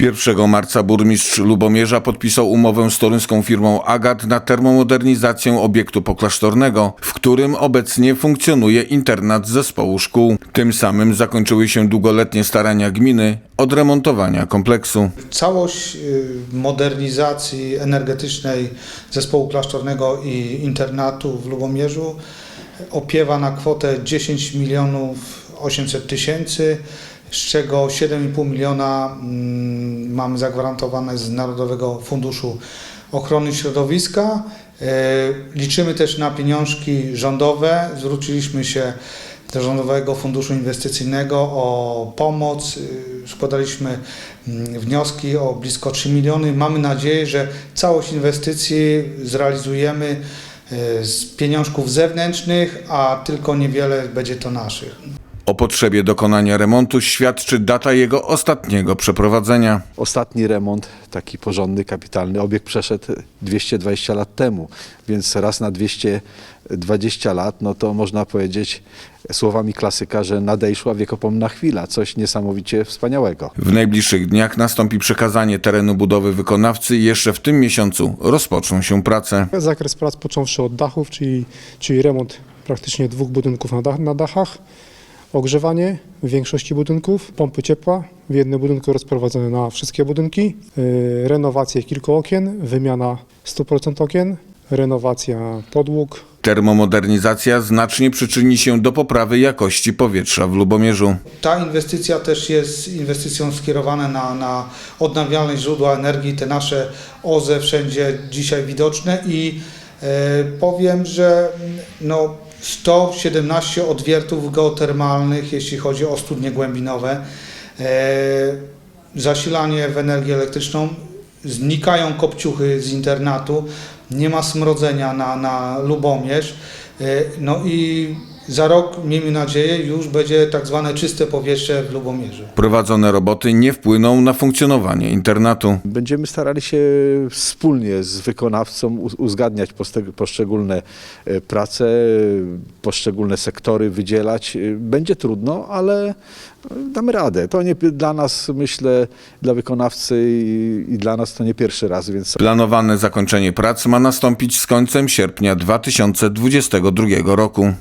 1 marca burmistrz Lubomierza podpisał umowę z toruńską firmą Agat na termomodernizację obiektu poklasztornego, w którym obecnie funkcjonuje internat zespołu szkół. Tym samym zakończyły się długoletnie starania gminy odremontowania kompleksu. Całość y, modernizacji energetycznej zespołu klasztornego i internatu w Lubomierzu opiewa na kwotę 10 milionów 800 tysięcy, z czego 7,5 miliona mm, mamy zagwarantowane z Narodowego Funduszu Ochrony Środowiska. E, Liczymy też na pieniążki rządowe. Zwróciliśmy się do Rządowego Funduszu Inwestycyjnego o pomoc. Y, Składaliśmy mm, wnioski o blisko 3 miliony. Mamy nadzieję, że całość inwestycji zrealizujemy y, z pieniążków zewnętrznych, a tylko niewiele będzie to naszych. O potrzebie dokonania remontu świadczy data jego ostatniego przeprowadzenia. Ostatni remont, taki porządny, kapitalny, obiekt przeszedł 220 lat temu, więc raz na 220 lat, no to można powiedzieć słowami klasyka, że nadejszła wiekopomna chwila, coś niesamowicie wspaniałego. W najbliższych dniach nastąpi przekazanie terenu budowy wykonawcy i jeszcze w tym miesiącu rozpoczną się prace. Zakres prac począwszy od dachów, czyli, czyli remont praktycznie dwóch budynków na, dach, na dachach, ogrzewanie w większości budynków, pompy ciepła w jednym budynku rozprowadzone na wszystkie budynki, yy, renowacje kilku okien, wymiana 100% okien, renowacja podłóg, Termomodernizacja znacznie przyczyni się do poprawy jakości powietrza w Lubomierzu. Ta inwestycja też jest inwestycją skierowana na, na odnawialne źródła energii, te nasze OZE wszędzie dzisiaj widoczne i e, powiem, że no, 117 odwiertów geotermalnych, jeśli chodzi o studnie głębinowe, e, zasilanie w energię elektryczną, znikają kopciuchy z internatu, nie ma smrodzenia na, na Lubomierz, e, no i za rok, miejmy nadzieję, już będzie tak zwane czyste powietrze w Lubomierzu. Prowadzone roboty nie wpłyną na funkcjonowanie internatu. Będziemy starali się wspólnie z wykonawcą uzgadniać poszczególne e, prace, poszczególne sektory wydzielać. E, Będzie trudno, ale e, damy radę. To nie dla nas, myślę, dla wykonawcy i, i dla nas to nie pierwszy raz, więc Planowane zakończenie prac ma nastąpić z końcem sierpnia 2022 roku.